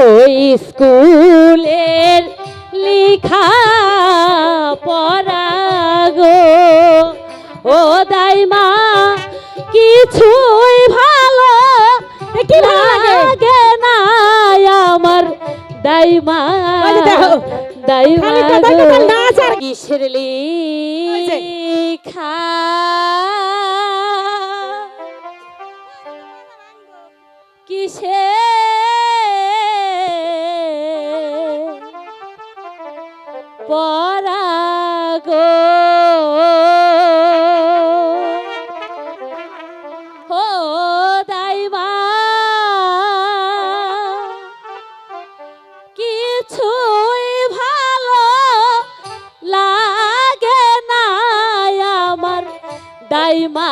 ওই স্কুলের লিখা পড়া গো? ও দাইমা কিছুই ভালো কি ভালো লাগে? না আমার দাইমা। দাইমা কিসের লিখা পরাগো ও দাইমা, কিছুই ভালো লাগে না আমার দাইমা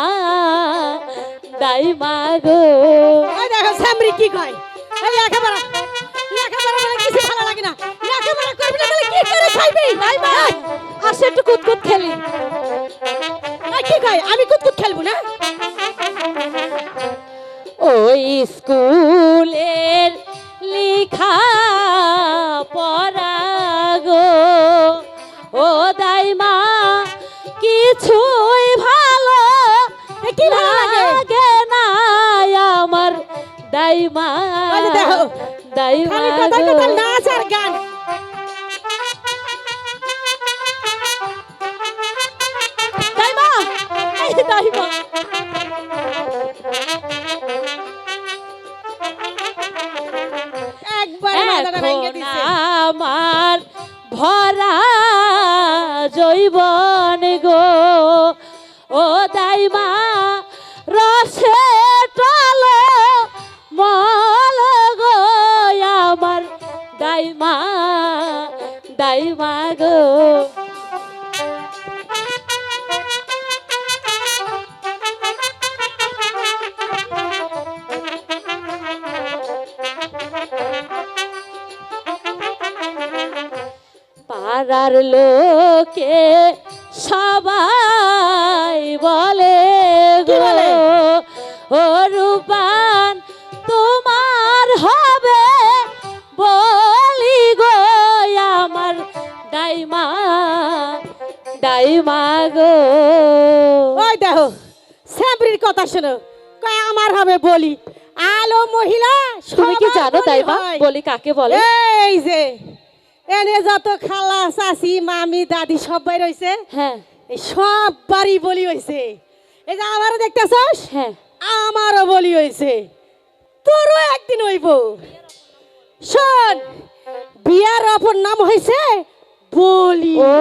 দাইমা গো। দেখো সামরি কি কয়? লেখাপড়া লেখাপড়া কিছু ভালো লাগে না। খাইবি দাইমা আসে একটু কুতকুত খেলি। কি কয় আমি কুতকুত খেলব না? ওই স্কুলের লিখা পড়া গো। ও দাইমা কিছুই ভালো কি লাগে? না আমার দাইমা। দাইমা নাচ আর গান। দিছে। আমার ভরা জৈবন গো। ও দাইমা রসে টলো মল গো আমার দাইমা দাইমা গো। পাড়ার লোকে সবাই বলে? ও রূপান তোমার হবে বলি গো আমার দাইমা দাইমা গো। ওই দেখো সামরির কথা শোনো। কয় আমার হবে বলি। আলো মহিলা তুমি কি জানো হয়। বলি কাকে বলে? এই যে এনে যত খালা চাচি মামি দাদি সবাই রয়েছে হ্যাঁ। এই সব বাড়ি বলি হয়েছে এই যে আমারও দেখতেছস? হ্যাঁ। আমারও বলি হয়েছে তোরও একদিন হইব। শোন বিয়ার অপর নাম হয়েছে বলি। ও